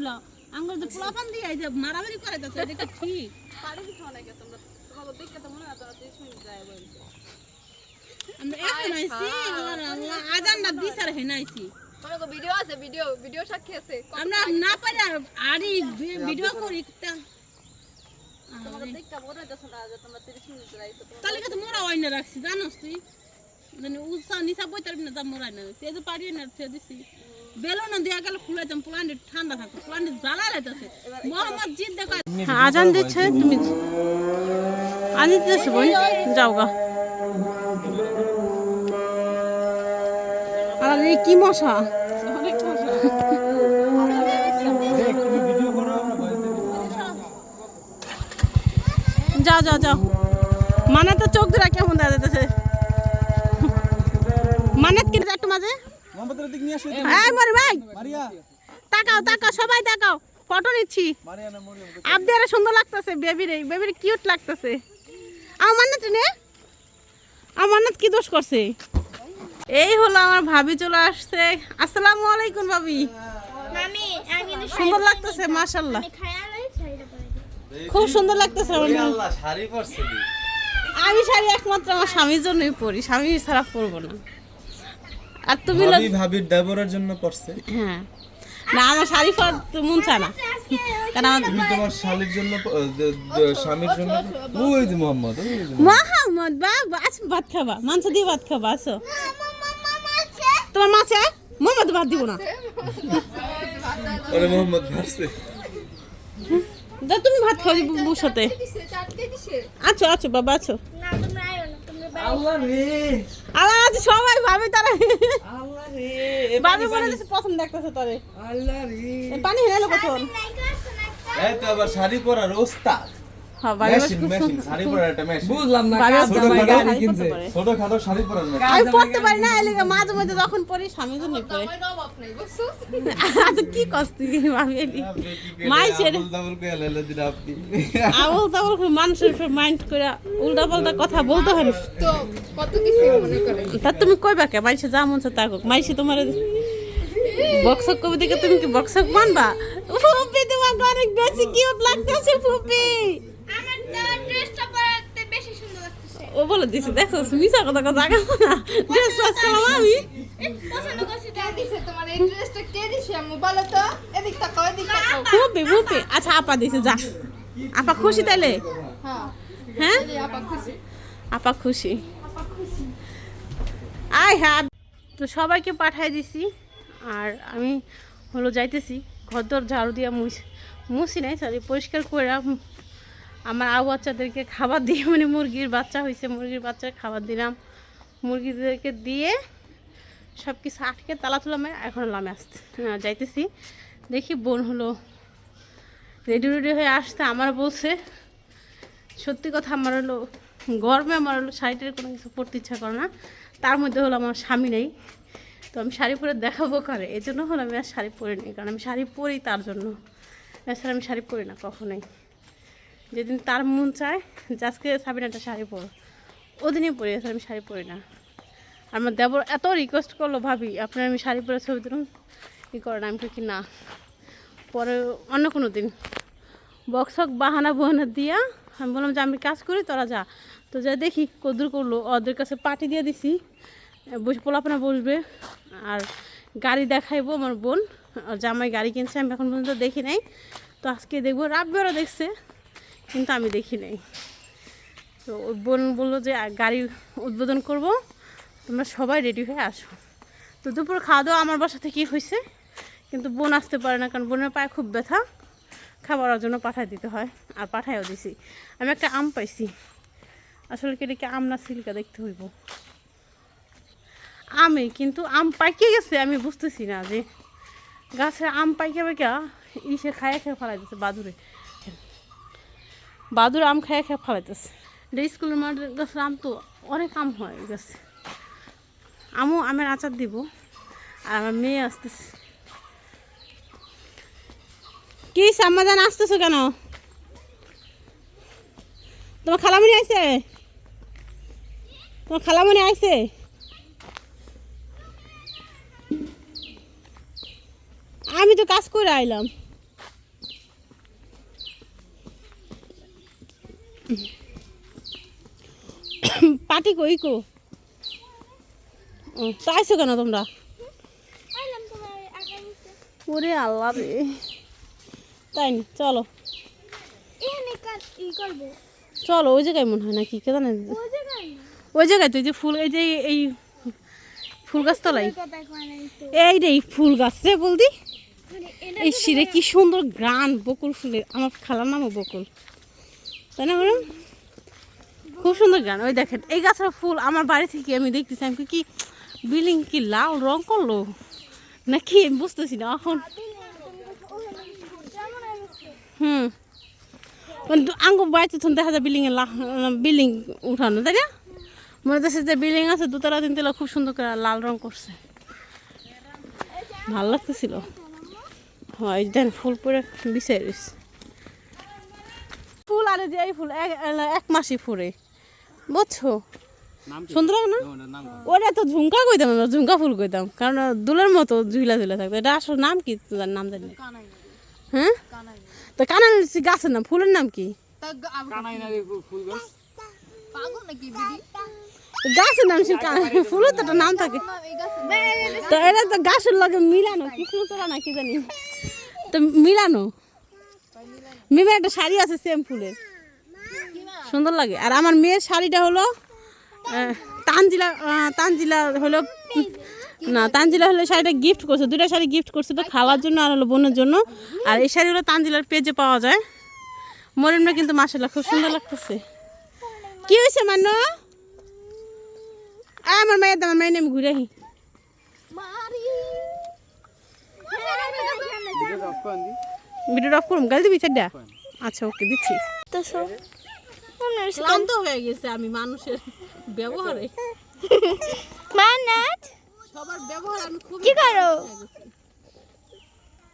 হইল আঙ্গুল যে পোলাপান দিয়ে এই যে মারামারি করে যাচ্ছে এটা কি ঠিক? পাড়ি দিছো নাকি তোমরা? তোমাকে দেখতে তো মনে হয় তোরা 30 যায় বলছে। আমরা এখন আইছি আজান না দিস আর হেন আইছি ভিডিও আছে? ভিডিও ভিডিও সাক্ষী আছে? আমরা না পারি আর ভিডিও করি তা দেখতে মনে না যে তোমরা 30 মিনিট যাইছো তাহলে তো মোরা ওই রাখছি জানোস তুই? মানে উৎসাহ নিশা বই তার না মোরা না। সে তো পারি না সে দিছি। বেলুন দিয়া গেল খুলাইতাম প্লান্ট ঠান্ডা থাকতো প্লান্ট জ্বালা লাইতেছে। মোহাম্মদ জিদ দেখা আজান দিচ্ছে তুমি আজান বই যাও গা। আর এই কি মশা? অনেক মশা। যাও যাও যাও। মানে তো চোখ ধরা কেমন দেখা যাইতেছে? মানত কি একটু মাঝে মোহাম্মদের দিক নিয়ে আসো এই মরি ভাই। মারিয়া। তাকাও তাকাও সবাই তাকাও। ফটো নিচ্ছি। মারিয়া না সুন্দর লাগতেছে বেবিরে বেবির কিউট লাগতেছে। আমার নে। আমার কি দোষ করছে? এই হলো আমার ভাবি চলে আসছে। আসসালামু আলাইকুম ভাবি। সুন্দর লাগতেছে মাশাল্লাহ। খায়ালাই খুব সুন্দর লাগতেছে আমি শাড়ি একমাত্র আমার স্বামীর জন্যই পরি স্বামী ছাড়া পরবো না। আর তুমি ভাবি ভাবির দেবরের জন্য পরছে হ্যাঁ। না আমার শাড়ি পর মন চায় না। কারণ তুমি তোমার শালির জন্য স্বামীর জন্য ওই যে মোহাম্মদ মোহাম্মদ। বাবা আচ্ছা ভাত খাবা। মাংস দিয়ে ভাত খাবা আসো তোমার মাছে মোহাম্মদ ভাত দিব না। ওরে মোহাম্মদ ভাসছে। দা তুমি ভাত খাও বুর সাথে। আছো আছো বাবা আছো না তোমরা আইও না তোমরা বাইরে আল্লাহ রে। আলা আজ সবাই ভাবে তারা। আল্লাহ রে ভাবে বলে দিছে প্রথম দেখতেছে তোরে। আল্লাহ রে। এ পানি হেলো কখন? এই তো আবার শাড়ি পরার ওস্তাদ। হ্যাঁ বুঝলাম না ছোট খাটো শাড়ি পরার আমি পড়তে পারি না মাঝে যখন স্বামী জন্য আচ্ছা কি কষ্ট মাই আবল তাবল মানুষের মাইন্ড করে উল্টা পাল্টা কথা বলতে হয় তো মনে তুমি কইবা কে? মাইসে যা মন তা কোক মাইসে তোমার বক্সক কবে দেখে তুমি কি বক্সক মানবা ফুপি তোমার অনেক বেশি কিউট লাগতেছে ফুপি আমার তো ড্রেসটা পরাতে বেশি সুন্দর লাগতেছে ও বলে দিছে দেখো মিশা কথা কথা জাগা না। ড্রেস ওয়াশ করলাম আমি। পছন্দ করছি কে দিছে? তোমার এই ড্রেসটা কে দিছে? আম্মু বলো তো। এদিক তাকাও এদিক তাকাও। ফুপি ফুপি আচ্ছা আপা দিছে যা। আপা খুশি তাইলে? হ্যাঁ। হ্যাঁ? আপা খুশি। আয় হ্যাঁ তো সবাইকে পাঠাই দিছি। আর আমি হলো যাইতেছি ঘর দর ঝাড়ু দিয়া মুছ মুছি নাই সরি পরিষ্কার করে আমার আউ বাচ্চাদেরকে খাবার দিয়ে মানে মুরগির বাচ্চা হয়েছে মুরগির বাচ্চা খাবার দিলাম। মুরগিদেরকে দিয়ে সব কিছু আটকে তালা তুলা মেরে এখন লামে আসতে হ্যাঁ, যাইতেছি। দেখি বোন হলো রেডি রেডি হয়ে আসতে আমার বলছে। সত্যি কথা আমার হলো গরমে আমার হলো শাড়িটার কোনো কিছু পরতে ইচ্ছা করে না। তার মধ্যে হলো আমার স্বামী নেই। তো আমি শাড়ি পরে দেখাবো করে? এই জন্য হলো আমি আর শাড়ি পরি নি কারণ আমি শাড়ি পরি তার জন্য। এছাড়া আমি শাড়ি পরি না কখনোই। যেদিন তার মন চায়, যে আজকে সাবিনা একটা শাড়ি পরো। ওদিনই পরি এছাড়া আমি শাড়ি পরি না। আমার দেবর এত রিকোয়েস্ট করল, ভাবি, আপনার আমি শাড়ি পরে ছবি তুলুন। ই করেন আমি কি না। পরে অন্য কোনো দিন। বক্সক বাহানা বহানা দিয়া, আমি বললাম যে, আমি কাজ করি, তোরা যা। তো যা দেখি কদুর করল, ওদের কাছে পার্টি দিয়ে দিছি। বসে পোলাপনা বসবে, আর গাড়ি দেখাইবো আমার বোন। আর জামাই গাড়ি কিনছে, আমি এখন পর্যন্ত দেখি নাই। তো আজকে দেখব রাব্বেরও দেখছে। কিন্তু আমি দেখি নাই। তো বোন বলল যে গাড়ি উদ্বোধন করব। তোমরা সবাই রেডি হয়ে আসো। তো দুপুর খাওয়া দাওয়া আমার বাসা থেকেই হয়েছে। কিন্তু বোন আসতে পারে না, কারণ বোনের পায়ে খুব ব্যথা। খাবারের জন্য পাঠাই দিতে হয়, আর পাঠাইও দিছি। আমি একটা আম পাইছি। আসলে কি এটা কি আম না সিল্কা দেখতে হইব? আমে, কিন্তু আম পাইকে গেছে, আমি বুঝতেছি না যে গাছে আম পাইকে পাইকা ইসে খাইয়া খেয়ে ফেলাইতেছে বাদুরে। বাদুর আম খাইয়া খেয়ে ফেলাইতেছে। এটা স্কুলের মাঠের গাছের আম তো অনেক আম হয় গেছে। আমও আমের আচার দিব আর আমার মেয়ে আসতেছে। কি সাম্মাজান আসতেছো কেন? তোমার খালামণি আইছে? তোমার খালামণি আইছে? আমি তো কাজ করে আইলাম। পাটি কই কো? ও, তো আইসো কেন তোমরা? ওরে আল্লাহ রে। তাই নি চলো। এখানে কাজ ই করব? চলো ওই জায়গায় মনে হয় নাকি কে জানে? ওই জায়গায় না। ওই জায়গায় তুই যে ফুল এই যে এই ফুল গাছ তলাই এই রে এই ফুল গাছ রে বলদি। এই শিরে কি সুন্দর গ্রান বকুল ফুলের। আমার খালার নামও বকুল। তাই না ম্যাডাম খুব সুন্দর গান। ওই দেখেন, এই গাছের ফুল আমার বাড়ি থেকে আমি দেখতেছি। আমি কি বিল্ডিং কি লাল রং করল? নাকি আমি বুঝতেছি না, এখন। হুম। মানে আঙ্গু বাড়িতে তখন দেখা যায় বিল্ডিং এ বিল্ডিং উঠানো, তাই না? মনে হচ্ছে যে বিল্ডিং আছে, দুতলা, তিনতলা খুব সুন্দর করে লাল রং করছে। ভালো লাগতেছিল। হয় দেন, ফুল পরে বিছাই রয়েছে ফুল আর যে এই ফুল এক- এক মাসি ফুরে। বুঝছ? সুন্দর লাগে না? ওটা তো ঝুমকা কইতাম না ঝুমকা ফুল কইতাম। কারণ দুলের মতো ঝুলা ঝুলা থাকতো। এটা আসল নাম কি? তোর নাম জানি না। হ্যাঁ? তো কানাল গাছের নাম ফুলের নাম কি? গাছের নাম সে ফুলের তো একটা নাম থাকে। তো এটা তো গাছের লগে মিলানো কৃষ্ণচূড়া না কি জানি। তো মিলানো। মিমের একটা শাড়ি আছে সেম ফুলের। সুন্দর লাগে। আর আমার মেয়ের শাড়িটা হলো তানজিলা তানজিলা হলো না তানজিলা হলো শাড়িটা গিফট করছে। দুটা শাড়ি গিফট করছে তো খাওয়ার জন্য আর হলো বোনের জন্য। আর এই শাড়িগুলো তানজিলার পেজে পাওয়া যায়। মরিমটা কিন্তু মাসাল্লাহ খুব সুন্দর লাগতেছে। কি হয়েছে মানো আয়, আমার মেয়ের দাম মেয়ে আমি ঘুরে আসি মারি ভিডিওটা অফ করুন গাল দিবি চারটা? আচ্ছা ওকে দিচ্ছি। তো ক্লান্ত হয়ে গেছে আমি মানুষের ব্যবহারে। মানাত? সবার ব্যবহার আমি খুব কি করো?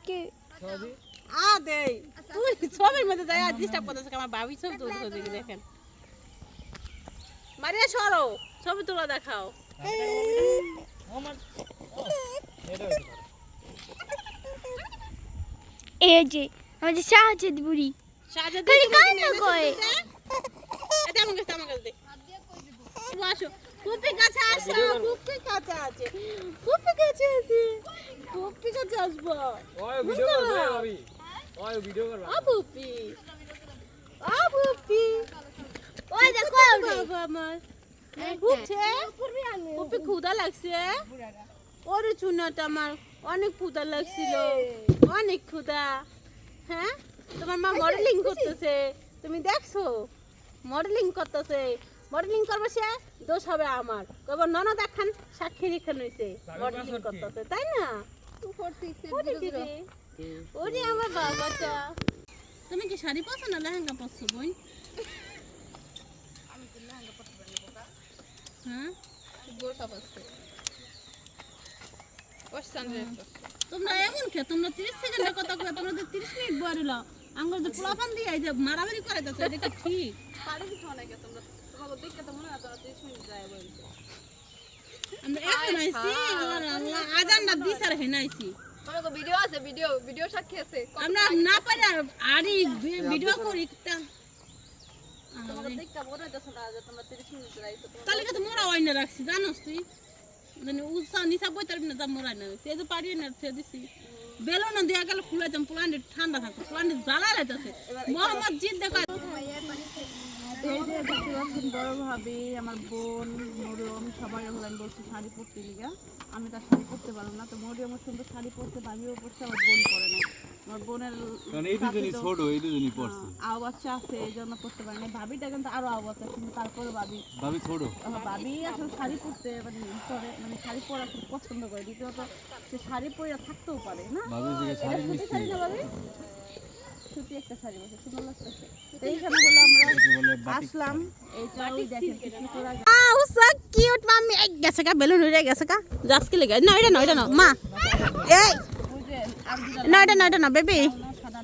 কি? আ দেই। তুই সবের মধ্যে যাই আর ডিস্টার্ব করতেছে আমার ভাবি ছবি তুলতে দেখি দেখেন। মারিয়া সরো। ছবি তোলা দেখাও। এই যে আমাদের সাহায্য বুড়ি। সাজা খালি কান্না করে। এটা আমার কাছে আমার কাছে দে। তুমি আসো। পুপি কাছে আসো পুপি কাছে আছে। পুপি কাছে আছে। পুপি কাছে আসব। আ পুপি আ পুপি ওই দেখো বাবা আমার? উঠছে পুপি ক্ষুদা লাগছে। ওরে চুনাটা আমার। অনেক ক্ষুদা লাগছিল। অনেক ক্ষুদা হ্যাঁ? তোমার মা মডেলিং করতেছে। তুমি দেখছ? মডেলিং করতেছে। মডেলিং করবে সে দোষ হবে আমার। কব নন দেখান সাক্ষী রেখান হয়েছে মডেলিং করতেছে তাই না? ওরে আমার বাবাটা। তুমি কি শাড়ি পরছো না লেহেঙ্গা পরছো বোন হ্যাঁ? বোরকা ওয়াশান তোমরা এমন কে? তোমরা 30 সেকেন্ডের কথা কই তোমরা তো 30 মিনিট বয়ারিল আঙ্গুল তো পোলাপান দিয়ে যে মারামারি করে যাচ্ছে এটা কি ঠিক? পারে অনেক তোমরা। তোমাকে দেখতে তো মনে হয় তোমরা 30 মিনিট যায় আমরা এখন আইছি আল্লাহ আইছি। তোমাকে ভিডিও আছে ভিডিও ভিডিও সাক্ষী আছে। আমরা না পারি আর ভিডিও করি তা তোমাকে দেখতে মনে হইতেছে তোমরা 30 মিনিট যাইছো তাহলে তো মোরা ওই রাখছি জানোস তুই? মানে নিশা বই না, যা মোরা না। সে তো পারি না, সে দিছি বেলুন দেয়া গেল খুলাইতাম প্লান্টের ঠান্ডা থাকতো প্লান্টের জ্বালা লাইতেছে মোহাম্মদ জিদ দেখো। এই যে দেখতে বড় ভাবি, আমার বোন মরিয়ম সবাই আমি বলছি শাড়ি পরতে লিগা আমি তার শাড়ি পরতে পারলাম না, তো মরিয়মের সুন্দর শাড়ি পরতে ভাবিও পরছে, আমার বোন পরে না আমার বোনের কারণ এই দুজনই ছোট এই দুজনই পড়ছে। আও বাচ্চা আছে এই জন্য পরতে পারে না ভাবিটা কিন্তু আরও আও বাচ্চা কিন্তু তারপরে ভাবি। ভাবি ছোট। ভাবি আসলে শাড়ি পরতে মানে মানে শাড়ি পরা খুব পছন্দ করে। দ্বিতীয়ত সে শাড়ি পরে থাকতেও পারে না? ভাবি যে শাড়ি সুতি শাড়ি না ভাবি? সুতি একটা শাড়ি বসে সুন্দর লাগতেছে। এইখানে হলো আমরা কি আসলাম দেখেন করা আউ সো কিউট মাম্মি এক গেছে কা বেলুন উড়ে গেছে কা যাস কি লাগে? না এটা না এটা না মা! এই! না এটা না এটা না বেবি। সাদা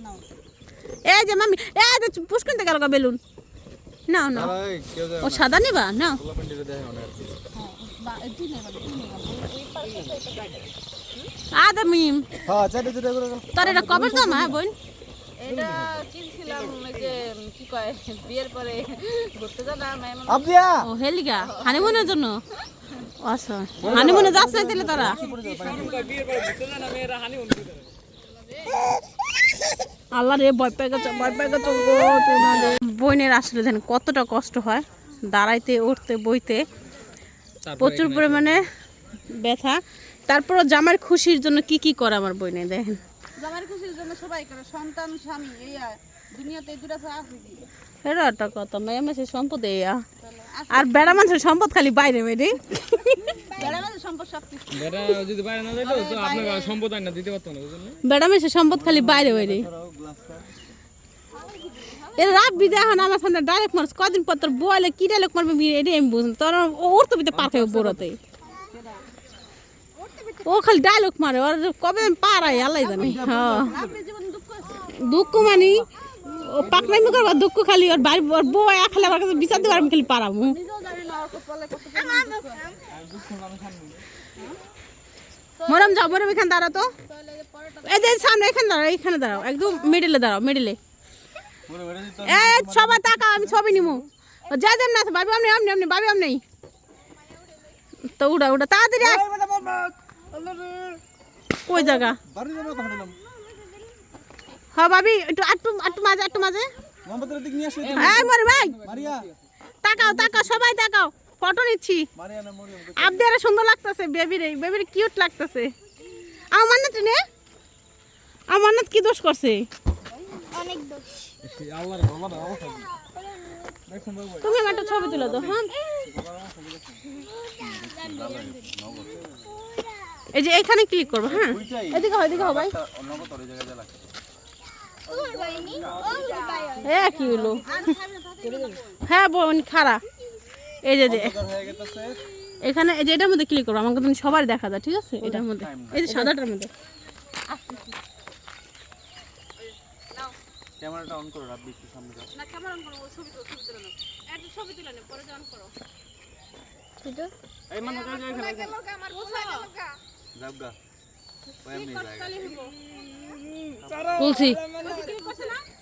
এই যে মাম্মি এই যে পুষ্কুন থেকে গেল বেলুন। না না ও সাদা নিবা? না আদা মিম। হ্যাঁ তোর এটা কবে তো মা বোন। এটা কিনছিলাম যে কি কয় বিয়ের পরে ঘুরতে যাব না ও হেলিকা হানিমুনের জন্য। আচ্ছা। হানিমুনে যাচ্ছে না তাহলে তারা। আল্লাহ রে ভয় পেয়ে গেছে ভয় পেয়ে গেছে বইনের আসলে দেখেন কতটা কষ্ট হয় দাঁড়াইতে উঠতে বইতে। প্রচুর পরিমাণে ব্যথা। তারপরও জামার খুশির জন্য কি কি করে আমার বইনে দেখেন। জামাই খুশির জন্য সবাই করে সন্তান স্বামী এই আর দুনিয়াতে দুটা আছে কি এটা একটা কথা মেয়ে মেসে সম্পদ এইয়া আর বেড়া মানুষের সম্পদ খালি বাইরে বেরি বেড়া মানে সম্পদ সব কিছু বেটা যদি বাইরে না যাইতো তো আপনাকে সম্পদ আইনা দিতে পারতো না বুঝলেন? বেড়া মেসে সম্পদ খালি বাইরে বেরি এর রাত বিদে এখন আমার সামনে ডাইরেক্ট মারছ কদিন পর তোর বলে কি ডাইরেক্ট মারবে এটাই আমি বুঝলাম। তোর ওর তো বিতে পার বড়তে। ও খালি ডায়লগ মারে ওর কবে পারাই আল্লাহ জানি। হ্যাঁ। আপনি জীবন দুঃখ আছে দুঃখ মানি ও পাকনামি করবার দুঃখ খালি ওর বাড়ি ওর বউ খালি আমার কাছে বিচার দেবার আমি খালি পারামু মরম যাও মরম এখানে দাঁড়াও তো। এই যে সামনে এখানে দাঁড়াও এখানে দাঁড়াও একদম মিডিলে দাঁড়াও মিডিলে এ। সবাই তাকাও আমি ছবি নিমু। যা যান না বাবি আমনি আমনি আমনি বাবি আমনি তো উড়া উড়া তাড়াতাড়ি আয়। কই জায়গা? হ্যাঁ বাবি একটু আটটু আটটু মাঝে আটটু মাঝে। মোহাম্মদের দিক নিয়ে আসো এই মরে ভাই মারিয়া। তাকাও তাকাও সবাই তাকাও। ফটো নিচ্ছি। আবদারে সুন্দর লাগতেছে বেবিরে বেবির কিউট লাগতেছে। আমার নে আমার মান্নাত কি দোষ করছে? অনেক দোষ। তুমি আমার একটা ছবি তুলে দাও হ্যাঁ। এই যে এখানে ক্লিক করব হ্যাঁ। এদিকে হয় এদিকে হয় বাই এ কি হলো? হ্যাঁ বোন খারা এই যে যে। এখানে এই যে এটার মধ্যে ক্লিক করব আমাকে তুমি সবার দেখা যায় ঠিক আছে? এটার মধ্যে। এই যে সাদাটার মধ্যে। ক্যামেরাটা অন করো রাব্বি একটু সামনে যাও। না ক্যামেরা অন করো ছবি তুলো ছবি তুলে নাও একটা ছবি তুলে নাও পরে অন করো। এই মানে যাই যাই এখানে যাবগা ওই এমনি জায়গা বলছি এই দাঁড়ান এই পিছে দাঁড়ান এই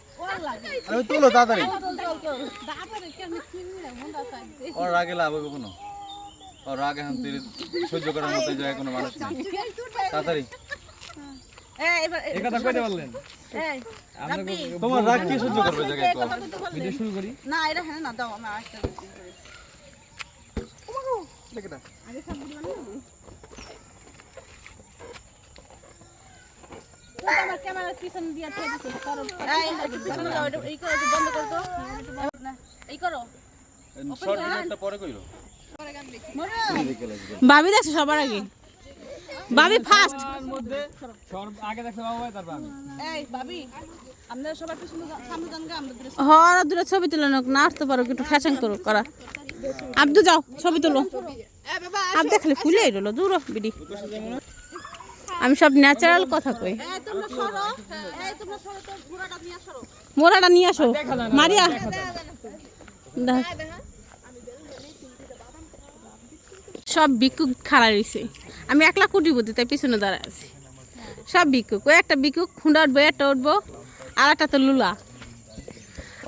আরে তুলো তাড়াতাড়ি। ওর রাগে লাভ হবে কোনো? ওর রাগ এখন তুই সহ্য করার মতো জায়গায় কোনো মানুষ নেই। তাড়াতাড়ি। এই কথা কইতে পারলেন? তোমার রাগ কি সহ্য করবে জায়গায় ভিডিও শুরু করি। না এটা হ্যাঁ না দাও আমি আসতে দিচ্ছি ভাবি দেখছে সবার আগে। ভাবি ফার্স্ট আগে বাবু আমরা দূরে ছবি তুলে নাও, না আসতে পারো, একটু ফ্যাশন করো, করা। আব্দু, যাও, ছবি তুলো। আব দেখলে ফুলে রইল দূর বিডি। আমি সব ন্যাচারাল কথা কই। ঘোড়াটা নিয়ে সরো। মোরাটা নিয়ে আসো। মারিয়া। সব ভিক্ষুক খাড়া রয়েছে আমি একলা কুটিপতি তাই পিছনে দাঁড়ায় আছি। সব ভিক্ষুক। ওই একটা ভিক্ষুক খুঁড়া উঠবো একটা উঠবো আর একটা তো লুলা।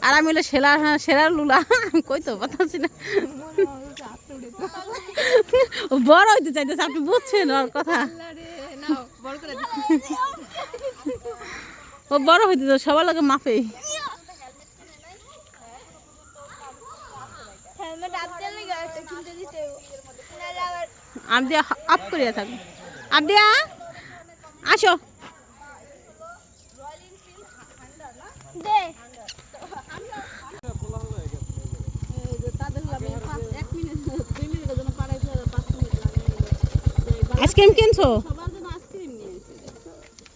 আর আমি হলো সেলার হ্যাঁ সেরার লুলা। কই তো কথা না। বড় হইতে চাইতেছে আপনি বুঝছেন ওর কথা। ও বড় হইতে তো সবার মাপে। লাগে আবদিয়া আপ করিয়া থাক। আবদিয়া আসো। দে। এই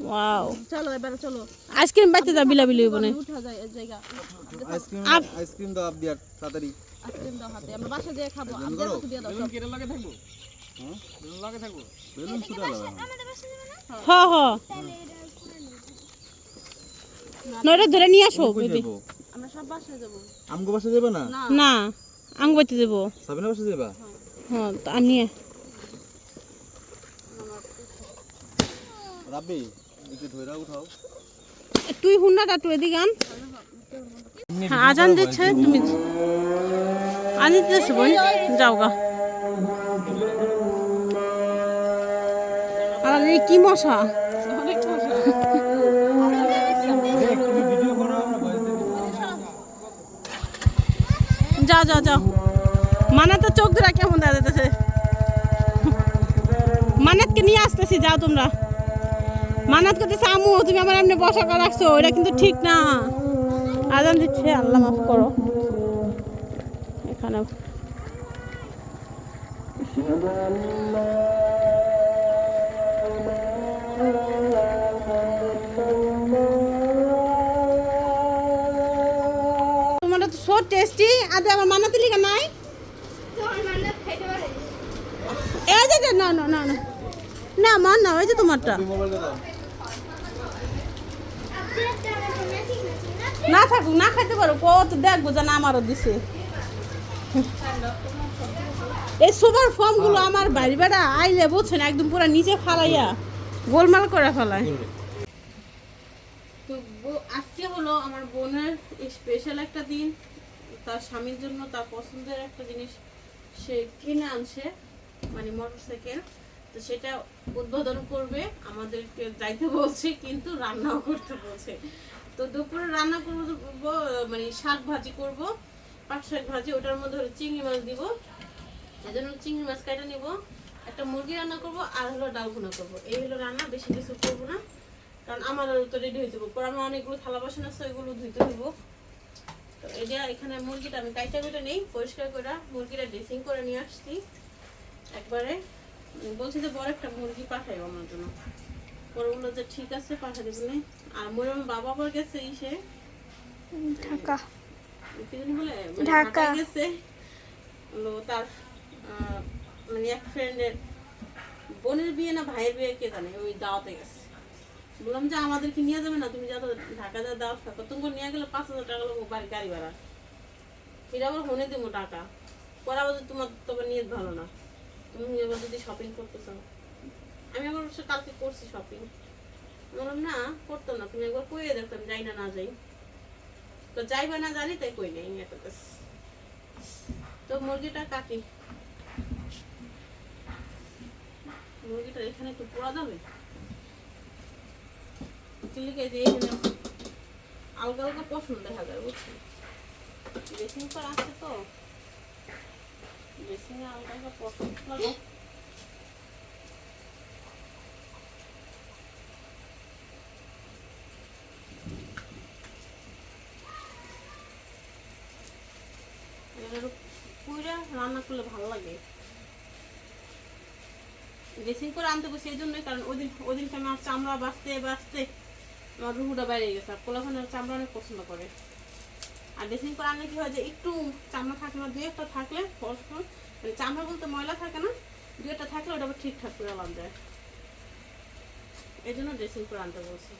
ওয়াও চলো এবারে চলো। আইসক্রিম বাইতে যা বিলাবিলি হইব না উঠা যায় এই জায়গা। আইসক্রিম আপ- আইসক্রিম দাও আপ দিয়া তাড়াতাড়ি। আইসক্রিম দাও হাতে আমরা বাসা দিয়ে খাব আমাদের কাছে দিয়ে দাও সব। কেটে লাগে থাকব? বেলুন লাগে থাকব? বেলুন ছুটা দাও এখন। হ হ। নয়টা ধরে নিয়ে আসো বেবি। আমরা সব বাসায় যাব। আমগো বাসা যাবে না? না। না আং বাইতে দেবো সাবিনা বাসা যাবা? হ্যাঁ। তা আর নিয়ে। রাব্বি? তুই হুন্ডাটা তুই এদিকে আন। হ্যাঁ আজান দিচ্ছে, তুমি আজান দিতেছে বোন, যাও গা। আর এই কি মশা? যাও যাও যাও। মানে তো চোখ ধরা কেমন দেখা যেতেছে মানাতকে নিয়ে আসতেছি, যাও তোমরা। মানাত করতেছে আমু তুমি আমার এমনি বসা করে রাখছো ওটা কিন্তু ঠিক না। আজান দিচ্ছে আল্লাহ মাফ করো। এখানে তোমার তো সো টেস্টি আদে আমার মানাতে লিখা নাই? এই যে, না না না না। না মান না ওই যে তোমারটা মোবাইলটা দাও আপনি একটা আমার ম্যাচিং ম্যাচিং না থাকুক না খাইতে পারো। কত দেখব জানা আমারও দিছে। এই সুপার ফর্মগুলো আমার বাড়ি বেড়া আইলে বুঝছেন একদম পুরো নিচে ফালাইয়া গোলমাল করে ফেলায়। তো আজকে হলো আমার বোনের স্পেশাল একটা দিন। তার স্বামীর জন্য তার পছন্দের একটা জিনিস সে কিনে আনছে মানে মোটরসাইকেল তো সেটা উদ্বোধন করবে, আমাদেরকে যাইতে বলছে, কিন্তু রান্নাও করতে বলছে। তো দুপুরে রান্না করব মানে শাক ভাজি করব, পাট শাক ভাজি, ওটার মধ্যে হলো চিংড়ি মাছ দিব। জন্য চিংড়ি মাছ কাটা নিব, একটা মুরগি রান্না করব, আর হলো ডাল ভুনা করব। এই হলো রান্না, বেশি কিছু করব না, কারণ আমার তো রেডি হয়ে যাব। পরে আমার অনেকগুলো থালা বাসন আছে, ওইগুলো ধুইতে হইব। তো এটা এখানে মুরগিটা, আমি কাইটা কুইটা নেই, পরিষ্কার করে মুরগিটা ড্রেসিং করে নিয়ে আসছি, একবারে। বলছি যে বড় একটা মুরগি পাঠাই আমার জন্য। পরে বলল যে ঠিক আছে পাঠা দেবেন আর মোর আমার বাবা আবার গেছে ইসে। ঢাকা। মানে ঢাকা। গেছে। তার মানে এক ফ্রেন্ডের বোনের বিয়ে না ভাইয়ের বিয়ে কে জানে ওই দাওয়াতে গেছে। বললাম যে আমাদেরকে নিয়ে যাবে না তুমি যা ঢাকা যা দাওয়াত থাকো তুমি নিয়ে গেলে পাঁচ হাজার টাকা লাগবে বাড়ি গাড়ি ভাড়া। এটা আবার হনে দেবো টাকা। পরে আবার তোমার তবে নিয়ে ভালো না। তুমি এবার যদি শপিং করতে চাও। আমি আবার অবশ্য কালকে করছি শপিং বললাম, না করতো না। তুমি একবার কইয়ে দেখতাম যাই না না যাই। তো যাই বা না জানি, তাই কই নেই, এত তো মুরগিটা কাটি মুরগিটা এখানে একটু পোড়া যাবে? চিলিকে যে এখানে আলগা আলগা পছন্দ দেখা যায় বুঝছি ড্রেসিং করা আছে তো। পুরা রান্না করলে ভালো লাগে। ড্রেসিং করে আনতে বসে এই জন্যই, কারণ ওই দিন ওই দিনকে আমার চামড়া বাঁচতে বাঁচতে আমার রুহুটা বাইরে গেছে, আর পোলাখানের চামড়া অনেক পছন্দ করে। আর ড্রেসিং করে আনলে কি হয় যে একটু চামড়া থাকে না দু একটা থাকলে ফস ফস মানে চামড়া বলতে ময়লা থাকে না দু একটা থাকলে ওটা আবার ঠিকঠাক করে আলাদা যায় এই জন্য ড্রেসিং করে আনতে বলছি।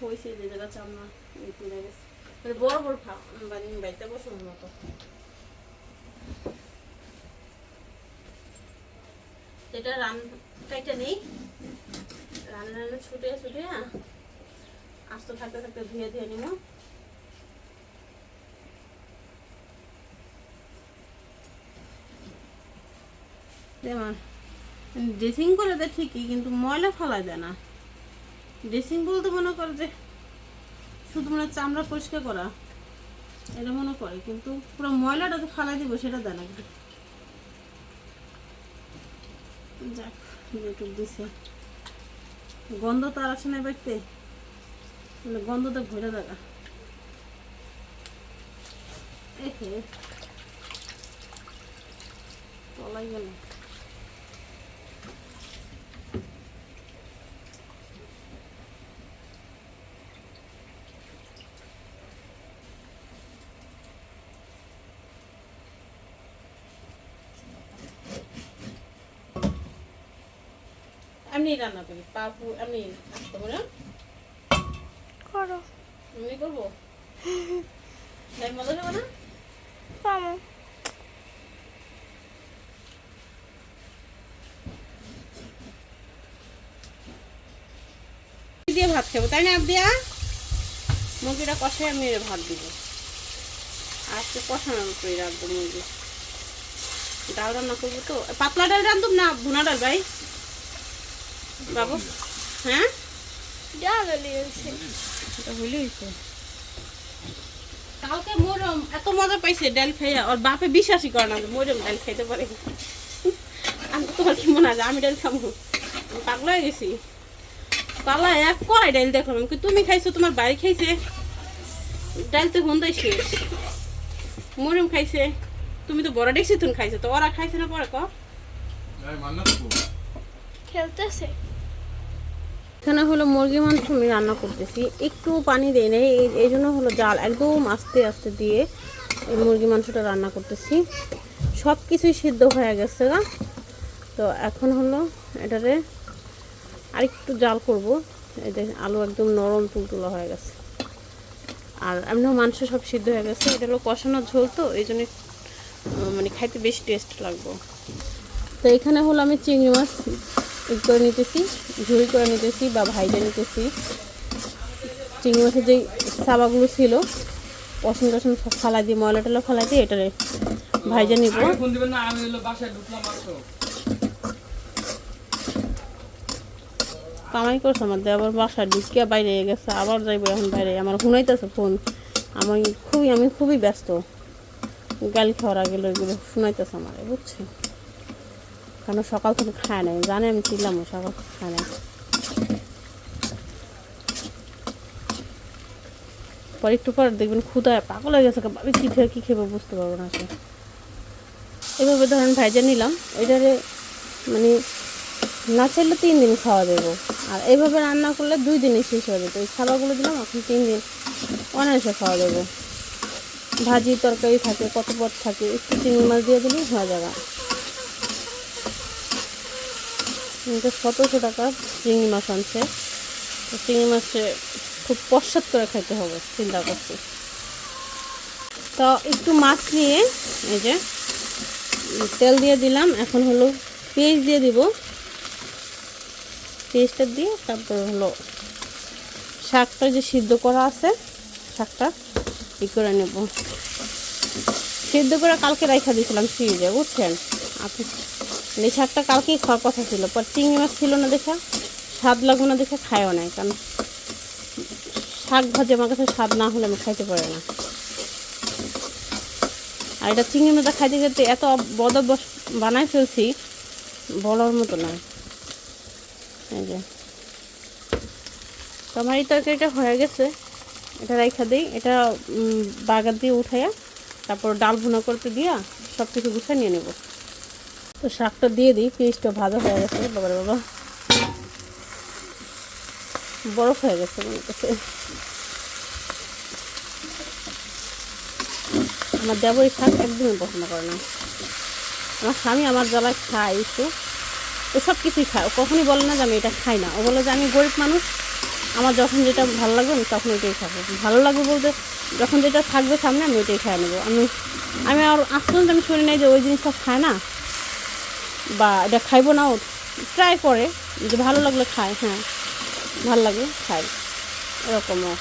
হয়েছে যে জায়গা চামড়া এই তুলে গেছে। মানে বড় বড় মানে বাড়িতে বসানোর মতো। এটা রান নেই। রান্না রান্না ছুটে ছুটে আস্তে থাকতে থাকতে ধুয়ে ধুয়ে নিব। ড্রেসিং করে দেয় ঠিকই, কিন্তু ময়লা ফেলায় দেয় না। ড্রেসিং বলতে মনে করে যে শুধু মানে চামড়া পরিষ্কার করা, এটা মনে করে, কিন্তু পুরো ময়লাটা তো ফালাই দিব সেটা দেয় না। যাক দিছে। গন্ধ তো আর আসে না বাড়িতে। মানে গন্ধতে ঘুরে থাকা তলাই গেল। এমনি রান্না করি পাপু এমনি আসতে করে করো। করব? তাই মজা না? পামো দিয়ে ভাত খাব তাই না আবদিয়া মুরগিটা কষায় আমি ভাত দিব। আজকে কষানোর করে রাখব মুরগি। ডাল রান্না করব তো। পাতলা ডাল রান্ধব না ভুনা ডাল ভাই? বাবু? হ্যাঁ? ডাল এটা হইলে হইছে কালকে মোরম এত মজা পাইছে ডাল খাইয়া। ওর বাপে বিশ্বাসই করে না যে মোরম ডাল খাইতে পারে। আমি তো তোমার কি মনে হয় আমি ডাল খাব আমি পাগলা হয়ে গেছি। পালা এক কয় ডাল দেখলাম আমি তুমি খাইছো তোমার বাড়ি খাইছে? ডাল তো হন্দাই শেষ। মোরম খাইছে। তুমি তো বড় দেখছি তুমি খাইছো। তো ওরা খাইছে না পরে ক? খেলতেছে। এখানে হলো মুরগি মাংস আমি রান্না করতেছি। একটু পানি দেই নাই, এই- জন্য হলো জাল একদম আস্তে আস্তে দিয়ে এই মুরগি মাংসটা রান্না করতেছি। সব কিছুই সিদ্ধ হয়ে গেছে না তো এখন হলো এটারে আরেকটু জাল করব। যে আলু একদম নরম তুলতুলা হয়ে গেছে। আর এমনিও মাংস সব সিদ্ধ হয়ে গেছে। এটা হলো কষানো ঝোল তো, এই জন্য মানে খাইতে বেশি টেস্ট লাগবো। তো এখানে হলো আমি চিংড়ি মাছ ই করে নিতেছি ঝুড়ি করে নিতেছি বা ভাইজা নিতেছি। চিংড়ি মাছের যেই সাবাগুলো ছিল পছন্দ টসন সব ফালাই দিয়ে ময়লা টলা ফালাই দিয়ে এটারে ভাইজা নিব। কামাই করছে আমার আবার বাসায় ঢুকিয়া বাইরে গেছে আবার যাইবো এখন বাইরে। আমার শুনাইতেছে ফোন। আমি খুবই আমি খুবই ব্যস্ত। গালি খাওয়ার আগে লোকগুলো শুনাইতেছে আমার বুঝছি কারণ সকাল থেকে খায় নাই? জানে, আমি ছিলাম সকাল থেকে খায় নাই। পর একটু পর দেখবেন ক্ষুদায় পাগল হয়ে গেছে। ভাবি কী খেয়ে কী খেয়ে, বুঝতে পারব না সে এভাবে ধরেন ভাইজা নিলাম, এটারে মানে না চাইলে তিন দিন খাওয়া দেবো আর এইভাবে রান্না করলে দুই দিনে শেষ হয়ে যেত। এই খাবারগুলো দিলাম, এখন তিন দিন অনায়াসে খাওয়া দেবো ভাজি তরকারি থাকে কত পদ থাকে, একটু চিংড়ি মাছ দিয়ে দিলেই হয়ে যাবে। কিন্তু সতেরোশো টাকা চিংড়ি মাছ আনছে, তো চিংড়ি মাছে খুব পশ্চাৎ করে খাইতে হবে, চিন্তা করছি। তো একটু মাছ নিয়ে এই যে তেল দিয়ে দিলাম, এখন হলো পেঁয়াজ দিয়ে দিব। পেঁয়াজটা দিয়ে তারপর হলো শাকটা যে সিদ্ধ করা আছে, শাকটা ই করে নেব। সিদ্ধ করে কালকে রাইখা দিয়েছিলাম ফ্রিজে, বুঝছেন? আপনি এই শাকটা কালকেই খাওয়ার কথা ছিল, পর চিংড়ি মাছ ছিল না দেখা, স্বাদ লাগবে না দেখে খায়ও নাই, কারণ শাক ভাজি আমার কাছে স্বাদ না হলে আমি খাইতে পারি না। আর এটা চিংড়ি মাছটা খাইতে খেতে এত বদ বানায় ফেলছি, বলার মতো না। এই যে। তো আমার এই তরকারিটা হয়ে গেছে, এটা রাইখা দিই, এটা বাগার দিয়ে উঠাইয়া, তারপর ডাল ভুনা করতে দিয়া সব কিছু গুছিয়ে নিয়ে নেব। তো শাকটা দিয়ে দিই পেঁয়াজটা ভাজা হয়ে গেছে বাবার বাবা। বরফ হয়ে গেছে আমার দেবর এই শাক একদমই পছন্দ করে না। আমার স্বামী আমার জ্বালায় খায় একটু। ও সব কিছুই খায়। ও কখনই বলে না যে আমি এটা খাই না। ও বলে যে আমি গরিব মানুষ। আমার যখন যেটা ভালো লাগবে, আমি তখন ওইটাই খাব। ভালো লাগবে বলতে যখন যেটা থাকবে সামনে, আমি ওইটাই খাই নেব। আমি আমি আর আজ পর্যন্ত আমি শুনি নাই যে ওই জিনিসটা খায় না। বা এটা খাইবো না ও ট্রাই করে যে ভালো লাগলে খায় হ্যাঁ ভালো লাগে, খায়। এরকমও।